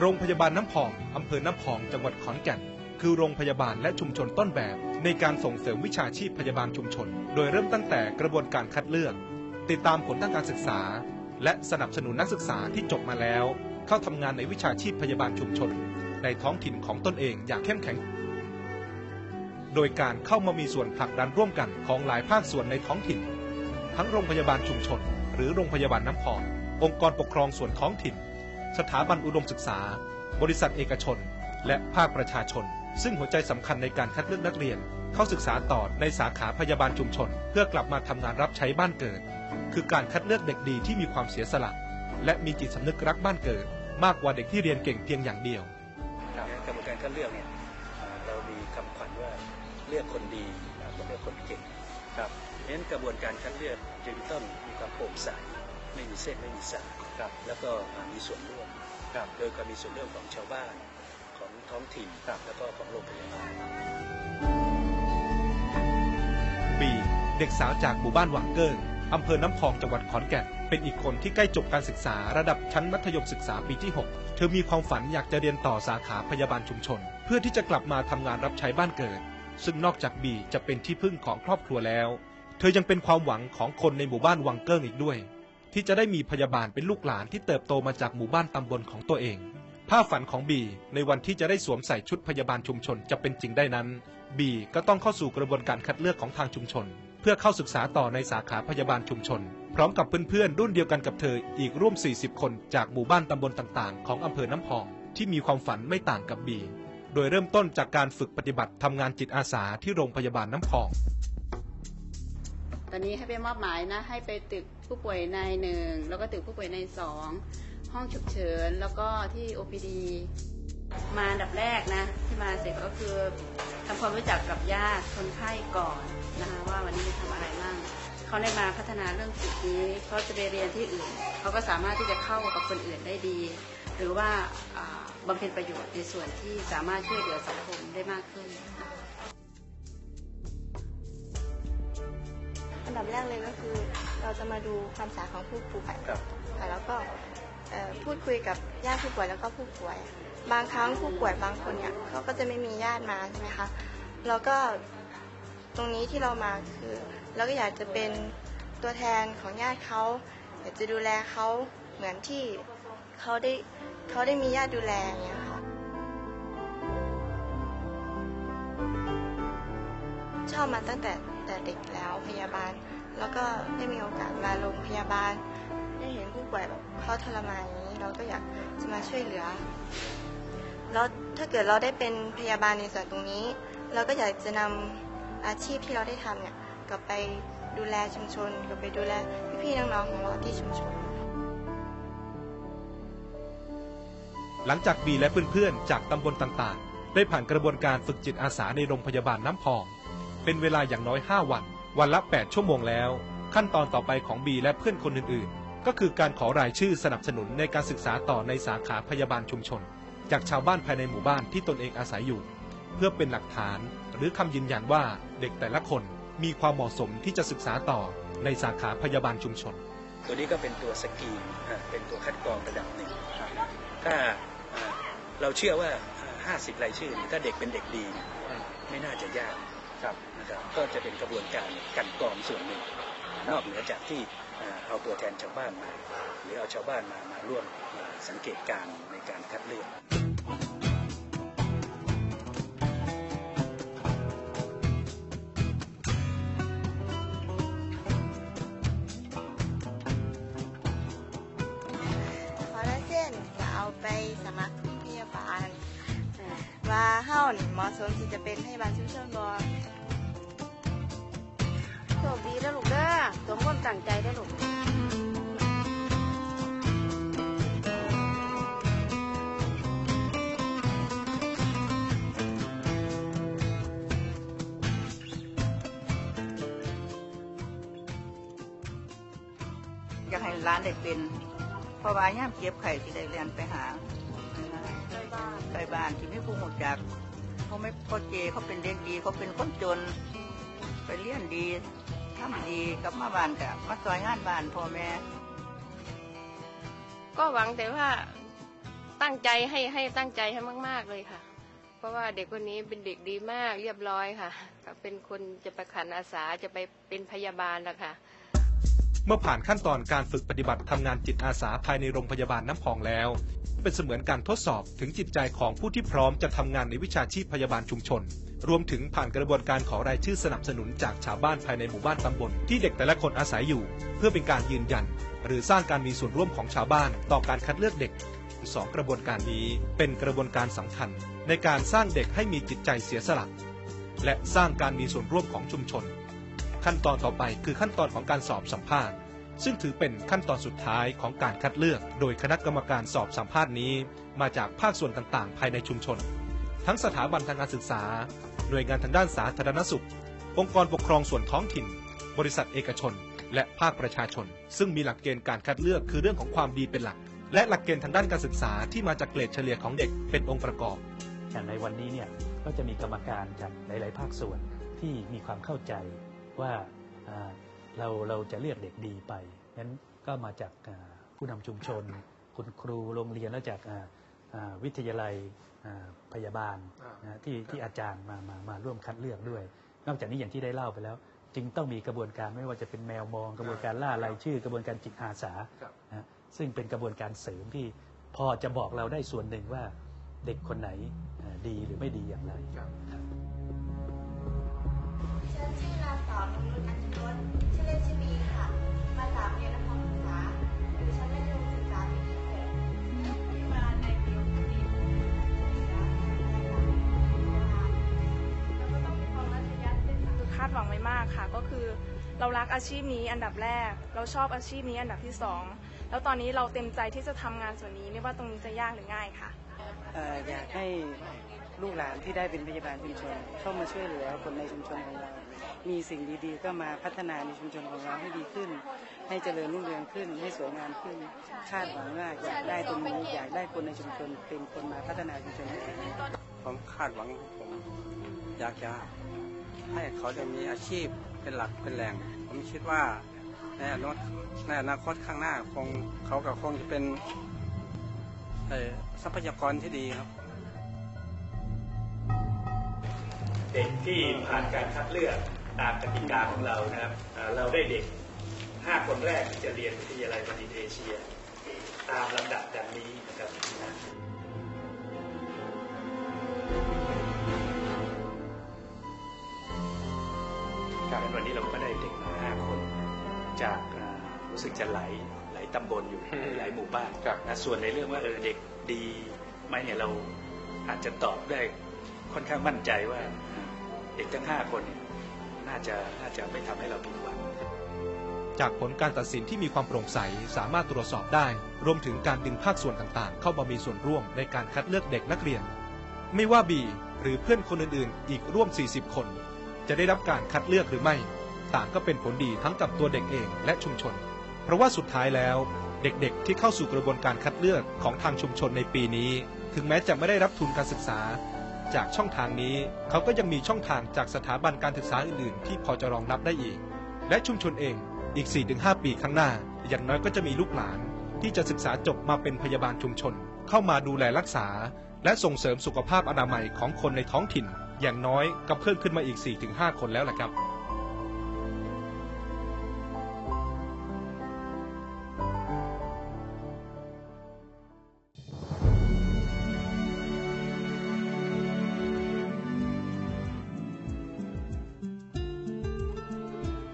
โรงพยาบาลน้ำพองอำเภอน้ำพองจังหวัดขอนแก่น คือโรงพยาบาลและชุมชนต้นแบบ ในการส่งเสริมวิชาชีพพยาบาลชุมชน โดยเริ่มตั้งแต่กระบวนการคัดเลือก ติดตามผลทางการศึกษา และสนับสนุนนักศึกษาที่จบมาแล้ว เข้าทำงานในวิชาชีพพยาบาลชุมชน ในท้องถิ่นของตนเองอย่างเข้มแข็ง โดยการเข้ามามีส่วนผลักดันร่วมกันของหลายภาคส่วนในท้องถิ่น ทั้งโรงพยาบาลชุมชน หรือโรงพยาบาลน้ำพอง องค์กรปกครองส่วนท้องถิ่น สถาบันอุดมศึกษา บริษัทเอกชน และภาคประชาชน ซึ่งหัวใจสำคัญในการคัดเลือกนักเรียน เข้าศึกษาต่อในสาขาพยาบาลชุมชน เพื่อกลับมาทำงานรับใช้บ้านเกิด คือการคัดเลือกเด็กดีที่มีความเสียสละ และมีจิตสำนึกรักบ้านเกิด มากกว่าเด็กที่เรียนเก่งเพียงอย่างเดียวกระบวนการคัดเลือกเนี่ยเรามีคำขวัญว่าเลือกคนดีมากกว่าเลือกคนเก่งครับเพราะฉะนั้นกระบวนการคัดเลือกจึงต้องมีความโปร่งใส ไม่มีเส้นไม่มีสายครับแล้วก็อ่ามีส่วนร่วมครับโดยการมีส่วนร่วมของชาวบ้านของท้องถิ่นครับแล้วก็ของโรงพยาบาลบีเด็กสาวจากหมู่บ้านหวังเกิ้งอำเภอน้ำพองจังหวัดขอนแก่นเป็นอีกคนที่ใกล้จบการศึกษาระดับชั้นมัธยมศึกษาปีที่ 6 เธอมีความฝันอยากจะเรียนต่อสาขาพยาบาลชุมชน เพื่อที่จะกลับมาทำงานรับใช้บ้านเกิด ซึ่งนอกจากบีจะเป็นที่พึ่งของครอบครัวแล้ว เธอยังเป็นความหวังของคนในหมู่บ้านวังเกิ้งอีกด้วย ที่จะได้มีพยาบาลเป็นลูกหลานที่เติบโตมาจากหมู่บ้านตำบลของตัวเอง ภาพฝันของบีในวันที่จะได้สวมใส่ชุดพยาบาลชุมชนจะเป็นจริงได้นั้นบีก็ต้องเข้าสู่กระบวนการคัดเลือกของทางชุมชน เพื่อเข้าศึกษาต่อในสาขาพยาบาลชุมชน พร้อมกับเพื่อนๆรุ่นเดียวกันกับเธออีกร่วม 40 คนจากหมู่บ้านตำบลต่างๆ ของอำเภอน้ำพอง ที่มีความฝันไม่ต่างกับบี โดยเริ่มต้นจากการฝึกปฏิบัติทำงานจิตอาสาที่โรงพยาบาลน้ำพอง อนนี้ให้ไปมอบหมายนะ ให้ไปตึกผู้ป่วยในหนึ่งแล้วก็ตึกผู้ป่วยในสองห้องฉุกเฉินแล้วก็ที่ OPD มาดับแรกนะ ที่มาเสร็จก็คือทำความรู้จักกับญาติคนไข้ก่อนนะคะว่าวันนี้จะทำอะไรบ้างเขาได้มาพัฒนาเรื่องจุดนี้เขาจะไปเรียนที่อื่น เขาก็สามารถที่จะเข้ากับคนอื่นได้ดี หรือว่าอ่าบำเพ็ญประโยชน์ในส่วนที่สามารถช่วยเหลือสังคมได้มากขึ้นนะคะ ดับแรกเลยก็คือ เราจะมาดูความสาของผู้ป่วยครับค่ะแล้วก็เอ่อพูดคุยกับญาติผู้ป่วยแล้วก็ผู้ป่วย บางครั้งผู้ป่วยบางคนเนี่ยเขาก็จะไม่มีญาติมาใช่ไหมคะแล้วก็ตรงนี้ที่เรามาคือเราก็อยากจะเป็นตัวแทนของญาติเขาอยากจะดูแลเขาเหมือนที่เขาได้เขาได้มีญาติดูแลอย่างเงี้ย ชอบมาตั้งแต่แต่เด็กแล้วพยาบาล แล้วก็ได้มีโอกาสมาโรงพยาบาล ได้เห็นผู้ป่วยแบบเขาทรมานอย่างนี้ เราก็อยากจะมาช่วยเหลือ แล้วถ้าเกิดเราได้เป็นพยาบาลในส่วนตรงนี้ เราก็อยากจะนำอาชีพที่เราได้ทำเนี่ยกลับไปดูแลชุมชนกลับไปดูแลพี่ๆน้องๆของเราที่ชุมชน หลังจากบีและเพื่อนๆจากตำบลต่างๆ ได้ผ่านกระบวนการฝึกจิตอาสาในโรงพยาบาลน้ำพอง เป็นเวลาอย่างน้อย 5 วัน วันละ 8 ชั่วโมงแล้ว ขั้นตอนต่อไปของบีและเพื่อนคนอื่นๆ ก็คือการขอรายชื่อสนับสนุนในการศึกษาต่อในสาขาพยาบาลชุมชน จากชาวบ้านภายในหมู่บ้านที่ตนเองอาศัยอยู่ เพื่อเป็นหลักฐาน หรือคำยืนยันว่าเด็กแต่ละคนมีความเหมาะสมที่จะศึกษาต่อในสาขาพยาบาลชุมชน ตัวนี้ก็เป็นตัวสกรีนเป็นตัวคัดกรองระดับหนึ่งถ้าเราเชื่อว่าอ่า50 รายชื่อ ถ้าเด็กเป็นเด็กดี ไม่น่าจะยาก นะครับก็จะเป็นกระบวนการกลันกรองส่วนหนึ่ง นอกเหนือจากที่อ่าเอาตัวแทนชาวบ้านมา หรือเอาชาวบ้านมามาร่วมอ่าสังเกตการณ์ในการคัดเลือกขอลายเส้นจะเอาไปสมัครพยาบาลเอ่อว่าเฮานี่เหมาะสมที่จะเป็นพยาบาลชุมชนบ่โช คดีแล้วลูกเด้อสมความตั้งใจได้ลูกอยากให้ร้านได้เป็น เพราะว่าย่ามเจ็บไข้ที่ได้เรียนไปหาใกล้บ้านที่ไม่ผู้หมดจักเขาไม่พ่อเจเขาเป็นเด็กดีเขาเป็นคนจน ไปเรียนดี ทำดีกลับมาบ้านกับมาซอยงานบ้านพ่อแม่ ก็หวังแต่ว่าตั้งใจให้ให้ตั้งใจให้มาก ๆเลยค่ะ เพราะว่าเด็กคนนี้เป็นเด็กดีมากเรียบร้อยค่ะก็เป็นคนจะไปขันอาสาจะไปเป็นพยาบาลแล้วค่ะ เมื่อผ่านขั้นตอนการฝึกปฏิบัติทำงานจิตอาสาภายในโรงพยาบาลน้ำพองแล้ว เป็นเสมือนการทดสอบถึงจิตใจของผู้ที่พร้อมจะทำงานในวิชาชีพพยาบาลชุมชน รวมถึงผ่านกระบวนการขอรายชื่อสนับสนุนจากชาวบ้านภายในหมู่บ้านตำบลที่เด็กแต่ละคนอาศัยอยู่ เพื่อเป็นการยืนยัน หรือสร้างการมีส่วนร่วมของชาวบ้าน ต่อการคัดเลือกเด็กสองกระบวนการนี้เป็นกระบวนการสำคัญ ในการสร้างเด็กให้มีจิตใจเสียสละและสร้างการมีส่วนร่วมของชุมชน ขั้นตอนต่อไปคือขั้นตอนของการสอบสัมภาษณ์ ซึ่งถือเป็นขั้นตอนสุดท้ายของการคัดเลือก โดยคณะกรรมการสอบสัมภาษณ์นี้ มาจากภาคส่วนต่างๆ ภายในชุมชน ทั้งสถาบันทางการศึกษา หน่วยงานทางด้านสาธารณสุข องค์กรปกครองส่วนท้องถิ่น บริษัทเอกชน และภาคประชาชน ซึ่งมีหลักเกณฑ์การคัดเลือกคือเรื่องของความดีเป็นหลัก และหลักเกณฑ์ทางด้านการศึกษาที่มาจากเกรดเฉลี่ยของเด็กเป็นองค์ประกอบ อย่างในวันนี้เนี่ยก็จะมีกรรมการจากหลาย ๆ ภาคส่วนที่มีความเข้าใจ ว่าอ่าเราเราจะเลือกเด็กดีไปนั้นก็มาจากอ่าผู้นำชุมชน คุณครูโรงเรียนแล้วจากอ่าอ่าวิทยาลัยอ่าพยาบาลอ่านนะที่ที่อาจารย์มามามาร่วมคัดเลือกด้วย นอกจากนี้อย่างที่ได้เล่าไปแล้ว จึงต้องมีกระบวนการไม่ว่าจะเป็นแมวมอง กระบวนการล่ารายชื่อกระบวนการจิตอาสาครับนะซึ่งเป็นกระบวนการเสริมที่พอจะบอกเราได้ส่วนหนึ่งว่าเด็กคนไหนเอ่อดีหรือไม่ดีอย่างไร ฉันชื่อนางสาวนุรุตอัญชนชื่อเล่นชื่อบีค่ะ มาจากโรงเรียนนครศึกษาอยู่ชั้นมัธยมศึกษาปีที่หกมาในปีที่แล้วก็ต้องมีความรัชยันเป็นคือคาดหวังไว้มากค่ะก็คือ เรารักอาชีพนี้อันดับแรก เราชอบอาชีพนี้อันดับที่สองแล้วตอนนี้เราเต็มใจที่จะทำงานส่วนนี้ไม่ว่าตรงนี้จะยากหรือง่ายค่ะเอ่ออยากให้ลูกหลานที่ได้เป็นพยาบาลชุมชนเข้ามาช่วยเหลือคนในชุมชนของเรา มีสิ่งดีๆ ก็มาพัฒนาในชุมชนของเราให้ดีขึ้น ให้เจริญรุ่งเรืองขึ้น ให้สวยงามขึ้น คาดหวังว่าอยากได้ตรงนี้อยากได้คนในชุมชน เป็นคนมาพัฒนาชุมชนให้ดีผมคาดหวังของผมอยากจะให้เขาได้มีอาชีพ เป็นหลักเป็นแหล่ง ผมคิดว่าในอนาคตในอนาคตข้างหน้าคงเขาก็คงจะเป็นทรัพยากรที่ดีครับ เด็กที่ผ่านการคัดเลือกตามกติกาของเรานะครับ เราได้เด็ก 5 คนแรกที่จะเรียนวิทยาลัยบัณฑิตเอเชีย ตามลำดับดังนี้นะครับ การวันนี้เราก็ได้เด็กมา5คน จากอ่ารู้สึกจะหลายหลายตำบลอยู่หลายหมู่บ้านครับนะส่วนในเรื่องว่าเออเด็กดีไหมเนี่ยเราอาจจะตอบได้ค่อนข้างมั่นใจว่าเด็กทั้งห้าคนเนี่ยน่าจะน่าจะไม่ทำให้เราผิดหวังจากผลการตัดสินที่มีความโปร่งใสสามารถตรวจสอบได้ รวมถึงการดึงภาคส่วนต่างๆ เข้ามามีส่วนร่วมในการคัดเลือกเด็กนักเรียน ไม่ว่าบีหรือเพื่อนคนอื่นๆ อีกร่วม 40 คน จะได้รับการคัดเลือกหรือไม่ ต่างก็เป็นผลดีทั้งกับตัวเด็กเองและชุมชน เพราะว่าสุดท้ายแล้ว เด็กๆ ที่เข้าสู่กระบวนการคัดเลือกของทางชุมชนในปีนี้ ถึงแม้จะไม่ได้รับทุนการศึกษา จากช่องทางนี้ เขาก็ยังมีช่องทางจากสถาบันการศึกษาอื่นๆ ที่พอจะรองรับได้อีก และชุมชนเองอีก 4-5 ปีข้างหน้า อย่างน้อยก็จะมีลูกหลาน ที่จะศึกษาจบมาเป็นพยาบาลชุมชน เข้ามาดูแลรักษา และส่งเสริมสุขภาพอนามัยของคนในท้องถิ่น อย่างน้อยก็เพิ่มขึ้นมาอีก 4-5 คนแล้วแหละครับ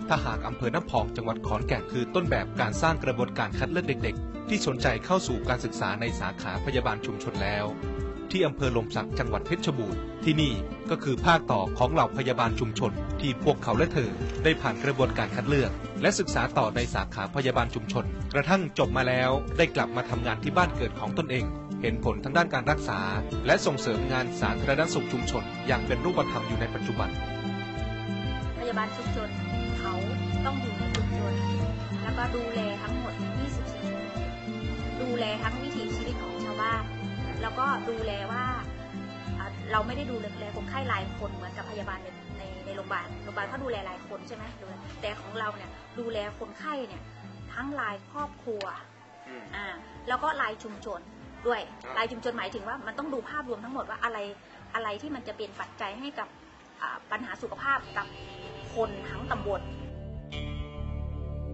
ถ้าหากอำเภอน้ำพองจังหวัดขอนแก่นคือต้นแบบการสร้างกระบวนการคัดเลือกเด็ก ๆ ที่สนใจเข้าสู่การศึกษาในสาขาพยาบาลชุมชนแล้ว ที่อำเภอลมศักดิ์จังหวัดเพชรบูรณ์ที่นี่ก็คือภาคต่อของเหล่าพยาบาลชุมชน ที่พวกเขาและเธอ ได้ผ่านกระบวนการคัดเลือก และศึกษาต่อในสาขาพยาบาลชุมชน กระทั่งจบมาแล้วได้กลับมาทำงานที่บ้านเกิดของตนเอง เห็นผลทางด้านการรักษา และส่งเสริมงานสาธารณสุขชุมชน อย่างเป็นรูปธรรมอยู่ในปัจจุบัน พยาบาลชุมชนเขาต้องอยู่ในชุมชนแล้วก็ดูแลทั้งหมด 24ชั่วโมงดูแลทั้งวิถีชีวิตของชาวบ้าน แล้วก็ดูแลว่าอะเราไม่ได้ดูแลคนไข้รายคนเหมือนกับพยาบาลในในในโรงพยาบาลโรงพยาบาลเขาดูแลรายคนใช่ไหมดูแลแต่ของเราเนี่ยดูแลคนไข้เนี่ยทั้งรายครอบครัวอ่าแล้วก็รายชุมชนด้วยรายชุมชนหมายถึงว่ามันต้องดูภาพรวมทั้งหมดว่าอะไรอะไรที่มันจะเป็นปัจจัยให้กับอ่าปัญหาสุขภาพกับคนทั้งตำบล